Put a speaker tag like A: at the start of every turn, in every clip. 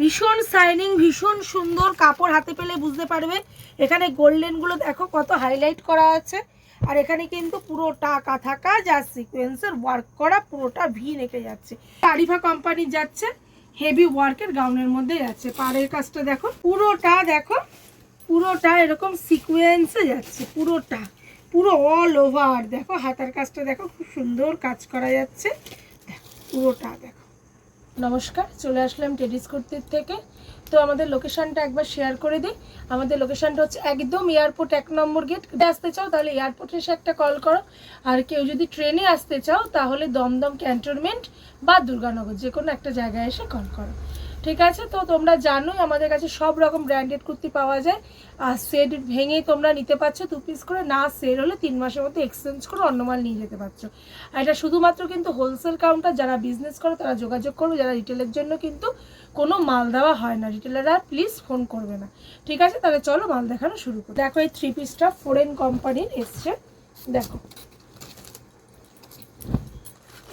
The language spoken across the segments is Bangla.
A: ভীষণ শাইনিং, ভীষণ সুন্দর কাপড় হাতে পেলে বুঝতে পারবে। এখানে গোল্ডেনগুলো দেখো কত হাইলাইট করা আছে। আর এখানে কিন্তু পুরোটা কাঁথা কাজ আর সিকোয়েন্সের ওয়ার্ক করা পুরোটা ভি রেখে যাচ্ছে। আরিফা কোম্পানি যাচ্ছে হেভি ওয়ার্কের গাউনের মধ্যে যাচ্ছে পাড়ের কাজটা দেখো, পুরোটা দেখো, পুরোটা এরকম সিকোয়েন্সে যাচ্ছে, পুরোটা। পুরো অল ওভার দেখো হাতার কাজটা দেখো, খুব সুন্দর কাজ করা যাচ্ছে। দেখো, পুরোটা দেখো। নমস্কার, চলে আসলাম টেডিস কুর্তির থেকে। তো আমাদের লোকেশানটা একবার শেয়ার করে দিই। আমাদের লোকেশানটা হচ্ছে একদম এয়ারপোর্ট এক নম্বর গেট। আসতে চাও তাহলে এয়ারপোর্ট এসে একটা কল করো। আর কেউ যদি ট্রেনে আসতে চাও তাহলে দমদম ক্যান্টনমেন্ট বা দুর্গানগর যে কোনো একটা জায়গায় এসে কল করো। ঠিক আছে? তো তোমরা জানোই আমাদের কাছে সব রকম ব্র্যান্ডেড কুর্তি পাওয়া যায়। আর সেট ভেঙেই তোমরা নিতে পারছ দু পিস করে। না সেল হলে তিন মাসের মধ্যে এক্সচেঞ্জ করে অন্য মাল নিয়ে যেতে পারছ। আর এটা শুধুমাত্র কিন্তু হোলসেল কাউন্টার যারা বিজনেস করে, তারা যোগাযোগ করবে। যারা রিটেলের জন্য কিন্তু কোনো মাল দেওয়া হয় না। রিটেলাররা প্লিজ ফোন করবে না। ঠিক আছে? তাহলে চলো মাল দেখানো শুরু করি। দেখো, এই থ্রি পিসটা ফোরেন কোম্পানির এসছে। দেখো।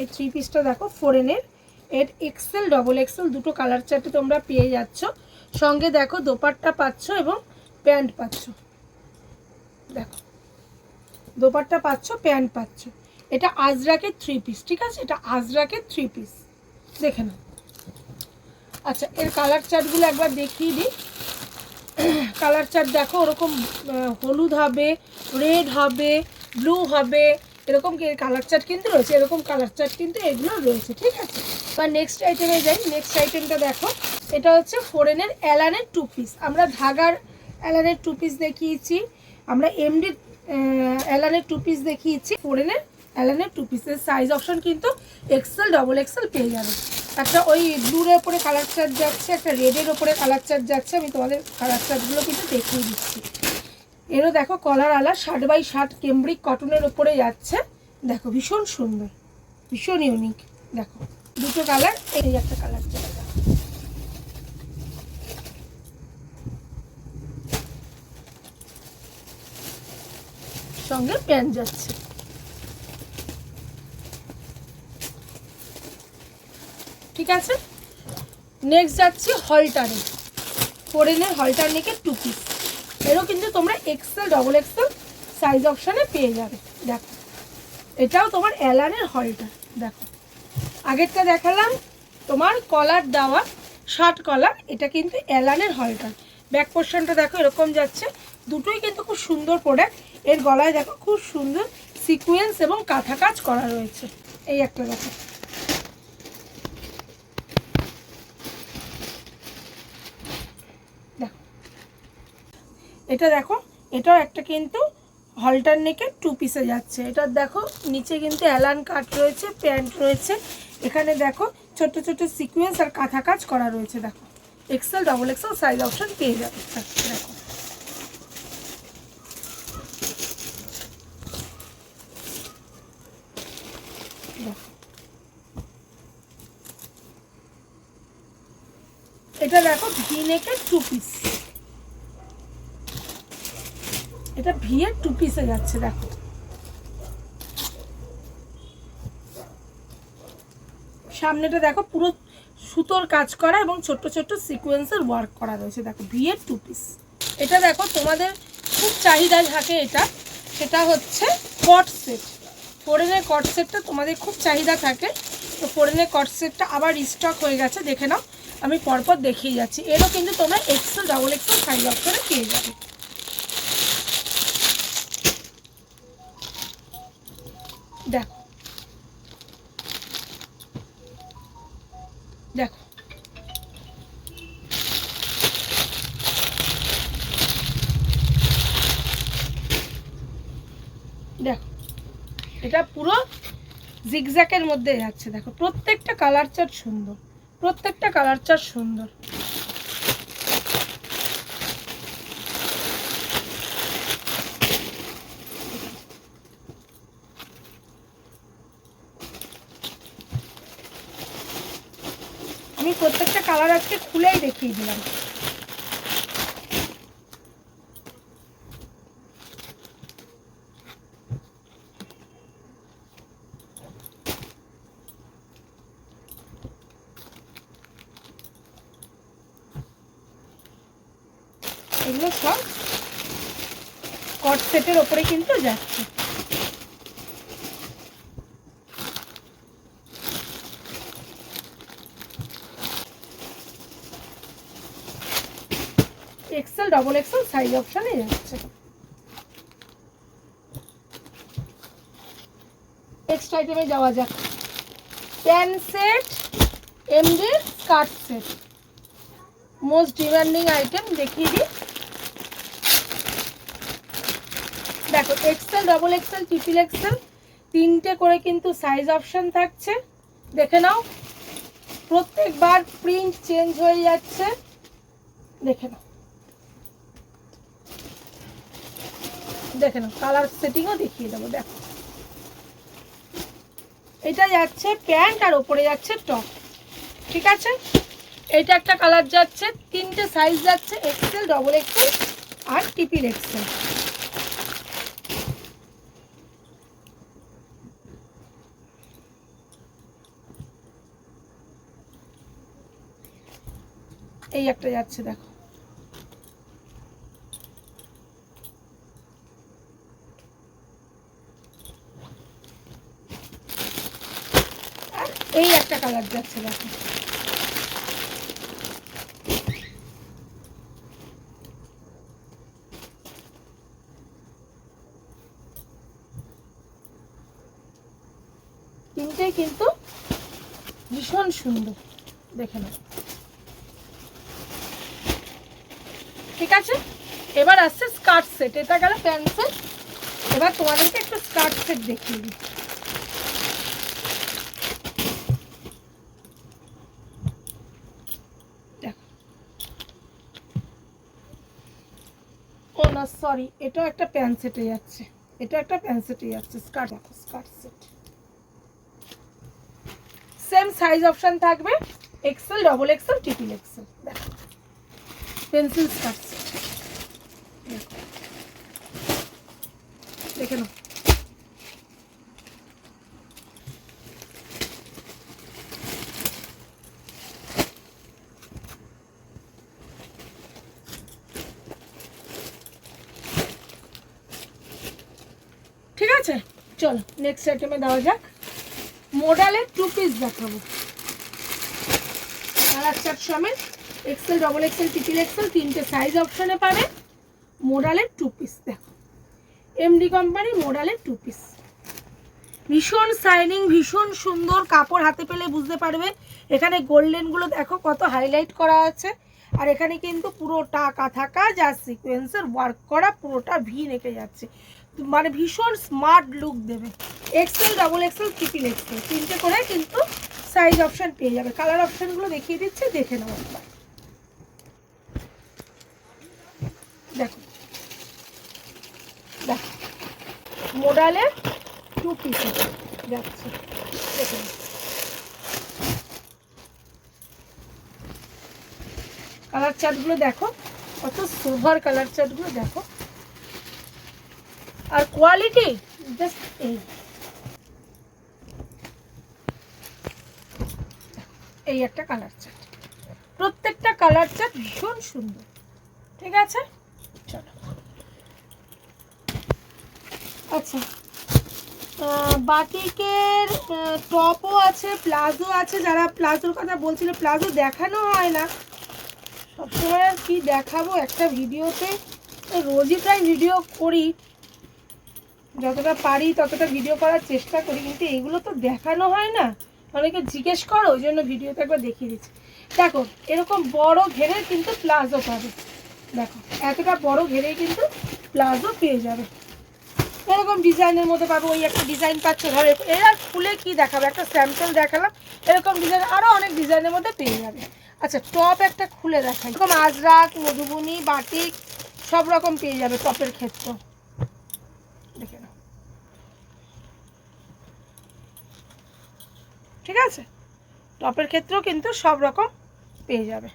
A: এই থ্রি পিসটা দেখো ফোরেনের এর এক্সেল ডবল এক্সেল দুটো কালার চার্টে তোমরা পেয়ে যাচ্ছ। সঙ্গে দেখো দোপাট্টা পাচ্ছ এবং প্যান্ট পাচ্ছ। দেখো, দোপাট্টা পাচ্ছ প্যান্ট পাচ্ছ। এটা আজরাকের থ্রি পিস ঠিক আছে? এটা আজরাকের থ্রি পিস দেখে নাও। আচ্ছা এর কালার চার্টগুলো একবার দেখিয়ে দিই। কালার চার্ট দেখো, ওরকম হলুদ হবে রেড হবে ব্লু হবে এরকম কালার চার্ট কিন্তু রয়েছে? এরকম কালার চার্ট কিন্তু এগুলো রয়েছে, ঠিক আছে? বা নেক্সট আইটেমে যাই। নেক্সট আইটেমটা দেখো। এটা হচ্ছে ফোরেনের অ্যালানের টু পিস আমরা ধাগার অ্যালানের টু পিস দেখিয়েছি। আমরা এমডি অ্যালানের টু পিস দেখিয়েছি। ফোরেনের অ্যালানের টু পিসের সাইজ অপশন কিন্তু এক্সেল ডবল এক্সেল পেয়ে যাবে। একটা ওই ব্লুর ওপরে কালার চার্ট যাচ্ছে, একটা রেডের ওপরে কালার চার্ট যাচ্ছে। আমি তোমাদের কালার চার্টগুলো কিন্তু দেখিয়ে দিচ্ছি। এরও দেখো কলার আলা, ষাট বাই ষাট কেমব্রিক কটনের ওপরে যাচ্ছে। দেখো, ভীষণ সুন্দর, ভীষণ ইউনিক দেখো, দুটো কালার এই একটা কালার চলে সঙ্গে প্যান্ট যাচ্ছে। ঠিক আছে? নেক্সট যাচ্ছি হলটারে ফোরেনের হলটার নেকের টু পিস এরও কিন্তু তোমরা এক্সেল ডবল এক্সেল সাইজ অপশানে পেয়ে যাবে। দেখো, এটাও তোমার অ্যালানের হলটার দেখো। আগেরটা দেখালাম, তোমার কলার দেওয়া শার্ট কলার এটা কিন্তু অ্যালানের হলটার ব্যাক পোর্শনটা দেখো, এরকম যাচ্ছে। দুটোই কিন্তু খুব সুন্দর প্রোডাক্টের গলায় দেখো, খুব সুন্দর সিকুয়েন্স এবং কাঁথা কাজ করা রয়েছে। এই একটা দেখো। এটা দেখো, এটাও একটা কিন্তু হলটার নেকে টু পিসে যাচ্ছে। এটা দেখো, নিচে কিন্তু অ্যালান কাট রয়েছে প্যান্ট রয়েছে। এখানে দেখো ছোট ছোট সিকুয়েন্স আর কাঁথা কাজ করা রয়েছে, দেখো। XL double XL size option পেয়ে যাবে। দেখো। দেখো। এটা দেখো ভি নেকের টু পিস এটা ভি এর টু পিসে যাচ্ছে, দেখো। সামনেটা দেখো, পুরো সুতোর কাজ করা এবং ছোট্ট ছোট্ট সিকোয়েন্সের ওয়ার্ক করা রয়েছে। দেখো ভি এর টু পিস এটা দেখো, তোমাদের খুব চাহিদা থাকে এটা। সেটা হচ্ছে কট সেট ফোরেনের কট সেটটা তোমাদের খুব চাহিদা থাকে। তো ফোরেনের কট সেটটা আবার রিস্টক হয়ে গেছে, দেখে নাও। আমি পরপর দেখিয়ে যাচ্ছি। এরও কিন্তু তোমরা এক্সেল ডাবল এক্সেল সাইজ অপশনে পেয়ে যাবে। দেখো। দেখো। দেখো। এটা পুরো জিগজ্যাকের মধ্যে যাচ্ছে। দেখো, প্রত্যেকটা কালার চার্ট সুন্দর। প্রত্যেকটা কালার চার্ট সুন্দর। আবার আজকে খুলেই দেখিয়ে দিলাম। এগুলো সব কট সেটের ওপরে কিন্তু যাচ্ছে। এক্সেল ডবল এক্সেল সাইজ অপশানে যাচ্ছে। নেক্সট আইটেমে যাওয়া যাক। Pant set MD skirt set most demanding item দেখিয়ে দিই। দেখো XL double XL triple XL তিনটে করে কিন্তু সাইজ অপশন থাকছে। দেখে নাও, প্রত্যেকবার প্রিন্ট চেঞ্জ হয়ে যাচ্ছে। দেখে নাও। দেখে নাও কালার সেটিংও দেখিয়ে দেবো, দেখো। এটা যাচ্ছে প্যান্ট আর ওপরে যাচ্ছে টপ, ঠিক আছে? এটা একটা কালার যাচ্ছে, তিনটে সাইজ যাচ্ছে এক্সেল ডবল এক্সেল আর টিপিল এক্সেল এই একটা যাচ্ছে, দেখো আর এই একটা কালার যাচ্ছে, দেখো। কিন্তু ভীষণ সুন্দর, দেখে নাও। ঠিক আছে? এবার আসছে স্কার্ট সেট, এটা গেল প্যান্ট সেট। এবার তোমাদেরকে একটু স্কার্ট সেট দেখিয়ে দিই সরি, এটা একটা প্যান্ট সেটে যাচ্ছে এটা একটা প্যান্ট সেটে যাচ্ছে skirt skirt set same size option থাকবে XL double XL triple XL দেখো পেন্সিল স্কার্ট সেট দেখে নাও ঠিক আছে? চলো নেক্সট আইটেমে দেওয়া যাক। মোডালের টু পিস দেখাবো। কালার চার্ট সমেত XL double XL triple XL তিনটে সাইজ অপশনে পাবে। মোডালের টু পিস দেখো। এমডি কোম্পানি মোডালের টু পিস ভীষণ শাইনিং ভীষণ সুন্দর কাপড় হাতে পেলে বুঝতে পারবে। এখানে গোল্ডেনগুলো দেখো, কত হাইলাইট করা আছে। আর এখানে কিন্তু পুরোটা কাঁথা কাজ আর সিকোয়েন্সের ওয়ার্ক করা, পুরোটা ভি রেখে যাচ্ছে। মানে ভীষণ স্মার্ট লুক দেবে। XL double XL triple XL তিনটে করে কিন্তু সাইজ অপশন পেয়ে যাবে। কালার অপশনগুলো দেখিয়ে দিচ্ছে, দেখে নেব দেখো। দেখো। মোডালের টু পিস যাচ্ছে। কালার চার্টগুলো দেখো। কত সোভার কালার চার্টগুলো দেখো। আর কোয়ালিটি জাস্ট এই। এই একটা কালার চার্ট প্রত্যেকটা কালার চার্ট ভীষণ সুন্দর। ঠিক আছে? চলো। আচ্ছা। আহ, বাটিকের টপও আছে প্লাজো আছে যারা প্লাজোর কথা বলছিল প্লাজো দেখানো হয় না। সবসময় আর কি দেখাবো একটা ভিডিওতে। রোজই প্রায় ভিডিও করি। যতটা পারি, ততটা ভিডিও করার চেষ্টা করি, কিন্তু এগুলো তো দেখানো হয় না। অনেকে জিজ্ঞেস করো, ওই জন্য ভিডিওতে একবার দেখিয়ে দিচ্ছি। দেখো, এরকম বড় ঘেরে কিন্তু প্লাজো পাবে। দেখো, এতটা বড় ঘেরে কিন্তু প্লাজো পেয়ে যাবে। এরকম ডিজাইনের মধ্যে পাবো, ওই একটা ডিজাইন পাচ্ছ। ধরো এরা খুলে কি দেখাবে? একটা স্যাম্পল দেখালাম। এরকম ডিজাইন আরও অনেক ডিজাইনের মধ্যে পেয়ে যাবে। আচ্ছা টপ একটা খুলে দেখাই। এরকম আজরাক, মধুবনী, বাটিক, সব রকম পেয়ে যাবে টপের ক্ষেত্র। নাও। ঠিক আছে? টপের ক্ষেত্রেও কিন্তু সব রকম পেয়ে যাবে।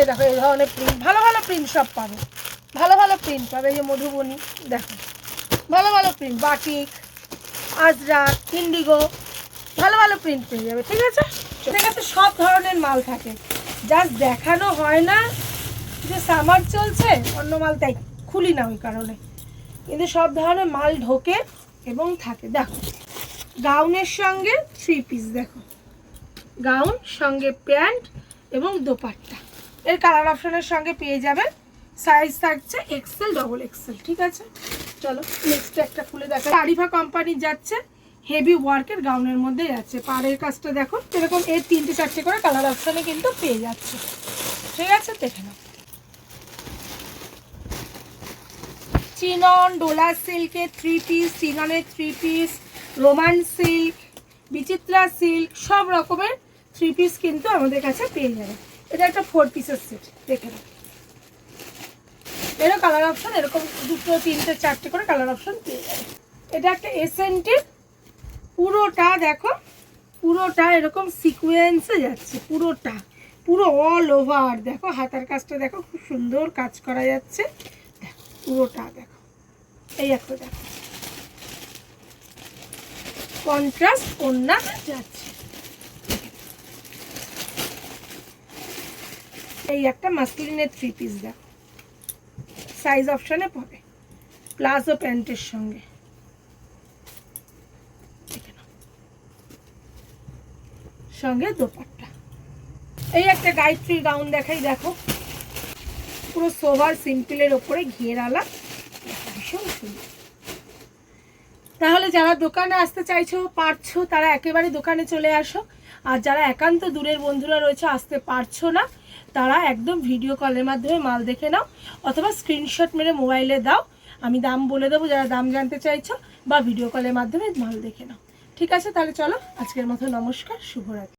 A: এই দেখো, এই ধরনের প্রিন্ট ভালো ভালো প্রিন্ট সব পাবে। ভালো ভালো প্রিন্ট পাবে, এই যে মধুবনী, দেখো। ভালো ভালো প্রিন্ট বাটিক আজরাক ইন্ডিগো ভালো ভালো প্রিন্ট পেয়ে যাবে, ঠিক আছে? ঠিক আছে, সব ধরনের মাল থাকে। জাস্ট দেখানো হয় না যে সামার চলছে, অন্য মাল তাই খুলি না ওই কারণে। কিন্তু সব ধরনের মাল ঢোকে এবং থাকে। দেখো, গাউনের সঙ্গে থ্রি পিস দেখো। গাউন, সঙ্গে প্যান্ট এবং দোপাট্টা। এর কালার অপশনের সঙ্গে পেয়ে যাবেন সাইজ থাকছে এক্সেল ডবল এক্সেল ঠিক আছে? চলো নেক্সট একটা খুলে দেখো। আরিফা কোম্পানি যাচ্ছে হেভি ওয়ার্কের গাউনের মধ্যে যাচ্ছে পাড়ের কাজটা দেখো, এরকম এর তিনটে চারটে করে কালার অপশনে কিন্তু পেয়ে যাচ্ছে। ঠিক আছে? দেখে নাও। চিনন, ডোলা সিল্কের three piece চিননের three piece Roman silk, Bichitra silk, সব রকমের থ্রি পিস কিন্তু আমাদের কাছে পেয়ে যাবে। এটা একটা ফোর পিসের সেট দেখে এরও কালার অপশন এরকম দুটো, তিনটে, চারটে করে কালার অপশন পেয়ে যাবে। এটা একটা এসেন্টের পুরোটা দেখো, পুরোটা এরকম সিকোয়েন্সে যাচ্ছে, পুরোটা। পুরো অল ওভার দেখো, হাতার কাজটা দেখো, খুব সুন্দর কাজ করা যাচ্ছে। দেখো পুরোটা দেখো। এই একটা দেখো। কন্ট্রাস্ট ওন্না যাচ্ছে। এই একটা মাসলিনের থ্রি পিস দেখো। সাইজ অপশানে পাবে প্লাজো প্যান্টের সঙ্গে। সঙ্গে দোপাট্টা। এই একটা গায়ত্রী গাউন দেখাই দেখো। পুরো সোভার সিম্পলের ওপরে দেখো, তাহলে যারা দোকানে আসতে চাইছো, পারছ, তারা একেবারে দোকানে চলে আসো। আর যারা একান্ত দূরের বন্ধুরা রয়েছে, আসতে পারছ না, তারা একদম ভিডিও কলের মাধ্যমে মাল দেখে নাও, অথবা স্ক্রিনশট মেরে মোবাইলে দাও। আমি দাম বলে দেবো, যারা দাম জানতে চাইছো, বা ভিডিও কলের মাধ্যমে মাল দেখে নাও। ঠিক আছে, তাহলে চলো, আজকের মতো নমস্কার, শুভরাত্রি।